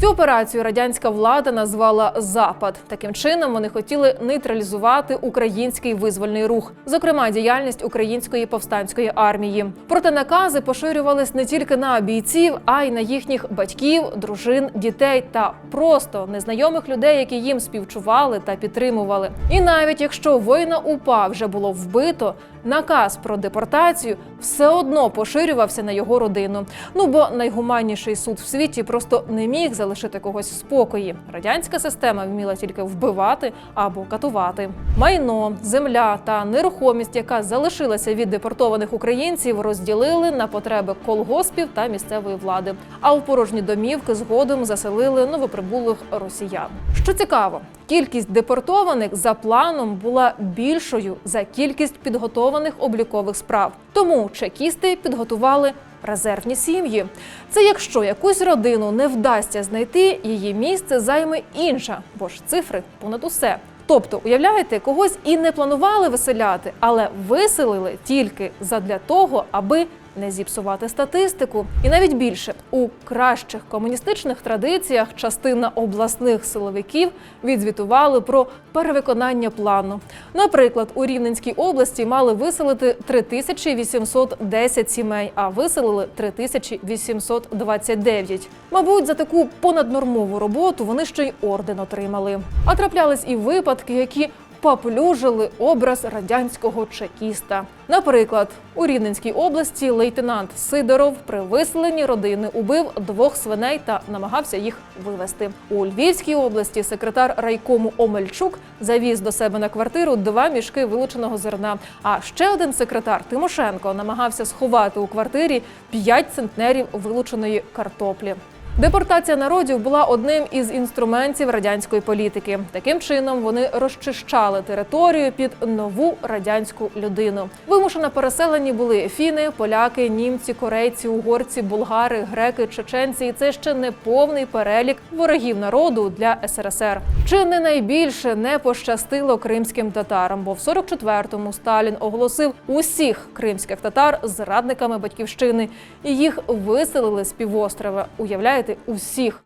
Цю операцію радянська влада назвала Запад. Таким чином вони хотіли нейтралізувати український визвольний рух, зокрема діяльність української повстанської армії. Проте накази поширювались не тільки на бійців, а й на їхніх батьків, дружин, дітей та просто незнайомих людей, які їм співчували та підтримували. І навіть якщо воїна УПА вже було вбито, наказ про депортацію все одно поширювався на його родину. Ну бо найгуманніший суд в світі просто не міг залишити когось в спокої. Радянська система вміла тільки вбивати або катувати. Майно, земля та нерухомість, яка залишилася від депортованих українців, розділили на потреби колгоспів та місцевої влади. А у порожні домівки згодом заселили новоприбулих росіян. Що цікаво, кількість депортованих за планом була більшою за кількість підготованих облікових справ. Тому чекісти підготували резервні сім'ї. Це якщо якусь родину не вдасться знайти, її місце займе інша, бо ж цифри понад усе. Тобто, уявляєте, когось і не планували виселяти, але виселили тільки задля того, аби не зіпсувати статистику. І навіть більше у кращих комуністичних традиціях частина обласних силовиків відзвітували про перевиконання плану. Наприклад, у Рівненській області мали виселити 3810 сімей, а виселили 3829. Мабуть, за таку понаднормову роботу вони ще й орден отримали. А траплялись і випадки, які поплюжили образ радянського чекіста. Наприклад, у Рівненській області лейтенант Сидоров при виселенні родини убив двох свиней та намагався їх вивезти. У Львівській області секретар райкому Омельчук завіз до себе на квартиру два мішки вилученого зерна. А ще один секретар Тимошенко намагався сховати у квартирі 5 центнерів вилученої картоплі. Депортація народів була одним із інструментів радянської політики. Таким чином вони розчищали територію під нову радянську людину. Вимушено переселені були фіни, поляки, німці, корейці, угорці, булгари, греки, чеченці. І це ще не повний перелік ворогів народу для СРСР. Чи не найбільше не пощастило кримським татарам? Бо в 44-му Сталін оголосив усіх кримських татар зрадниками батьківщини, і їх виселили з півострова. Уявляєте, усіх.